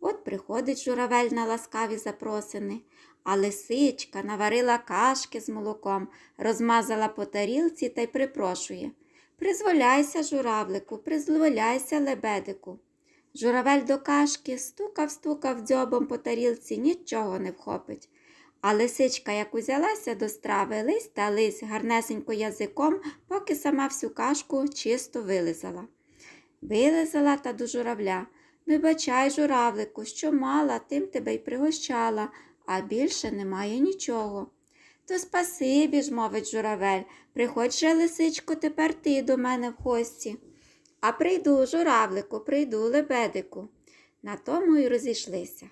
От приходить журавель на ласкаві запросини, а лисичка наварила кашки з молоком, розмазала по тарілці та й припрошує. Призволяйся, журавлику, призволяйся, лебедику. Журавель до кашки стукав, стукав дзьобом по тарілці, нічого не вхопить. А лисичка, як узялася до страви, лись та лись гарнесенько язиком, поки сама всю кашку чисто вилизала. Вилизала та до журавля. Вибачай, журавлику, що мала, тим тебе й пригощала, а більше немає нічого. То спасибі ж, мовить журавель, приходь же, лисичко, тепер ти до мене в гості. А прийду, журавлику, прийду, лебедику. На тому й розійшлися.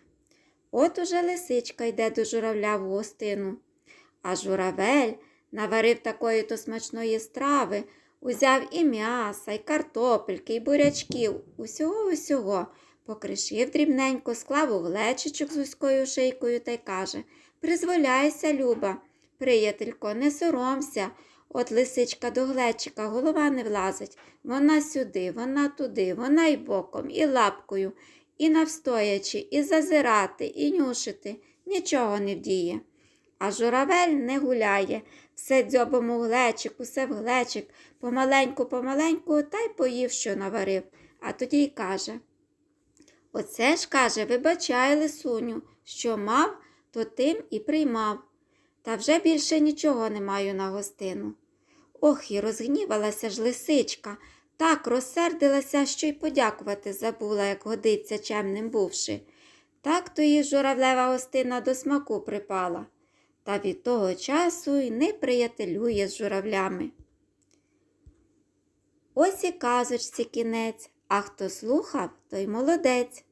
От уже лисичка йде до журавля в гостину. А журавель наварив такої то смачної страви, узяв і м'яса, і картопельки, і бурячків, усього усього, покришив дрібненько, склав у глечичок з вузькою шийкою та й каже Призволяйся, Люба, приятелько, не соромся. От лисичка до глечика голова не влазить. Вона сюди, вона туди, вона й боком, і лапкою, і навстоячи, і зазирати, і нюшити. Нічого не вдіє. А журавель не гуляє, все дзьобом у глечик, усе в глечик, помаленьку, помаленьку, та й поїв, що наварив. А тоді й каже Оце ж, каже, вибачай, лисуню, що мав, то тим і приймав. Та вже більше нічого не маю на гостину. Ох, і розгнівалася ж лисичка, так розсердилася, що й подякувати забула, як годиться чемним бувши. Так то їй журавлева гостина до смаку припала, та від того часу й не приятелює з журавлями. Ось і казочці кінець, а хто слухав, той молодець.